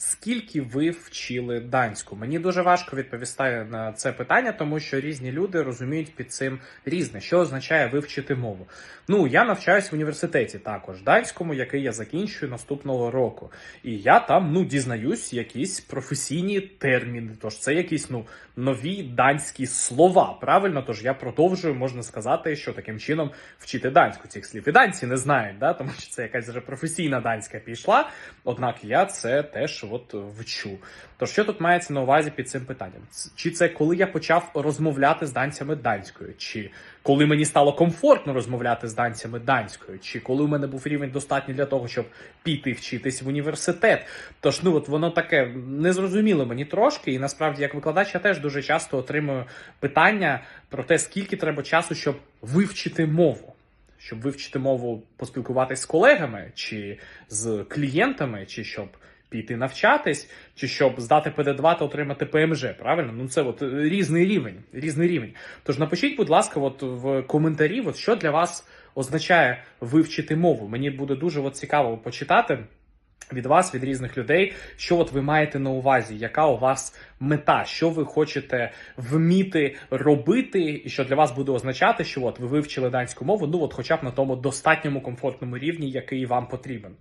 Скільки ви вчили данську? Мені дуже важко відповісти на це питання, тому що різні люди розуміють під цим різне, що означає вивчити мову. Ну я навчаюсь в університеті також данському, який я закінчую наступного року. І я там ну дізнаюсь якісь професійні терміни. Тож це якісь ну нові данські слова. Правильно, тож я продовжую, можна сказати, що таким чином вчити данську цих слів. І данці не знають, да, тому що це якась вже професійна данська пішла. Однак я це теж от вчу. То що тут мається на увазі під цим питанням? Чи це коли я почав розмовляти з данцями данською, чи коли мені стало комфортно розмовляти з данцями данською, чи коли у мене був рівень достатній для того, щоб піти вчитись в університет? Тож ну от воно таке незрозуміло мені трошки, і насправді як викладач я теж дуже часто отримую питання про те, скільки треба часу, щоб вивчити мову. Щоб вивчити мову, поспілкуватись з колегами, чи з клієнтами, чи щоб піти навчатись, чи щоб здати ПД-2 та отримати ПМЖ. Правильно? Ну це от е, різний рівень. Різний рівень. Тож напишіть, будь ласка, от в коментарі, от що для вас означає вивчити мову. Мені буде дуже от цікаво почитати. Від вас, від різних людей, що от ви маєте на увазі, яка у вас мета, що ви хочете вміти робити, і що для вас буде означати, що от ви вивчили данську мову, ну от хоча б на тому достатньому комфортному рівні, який вам потрібен.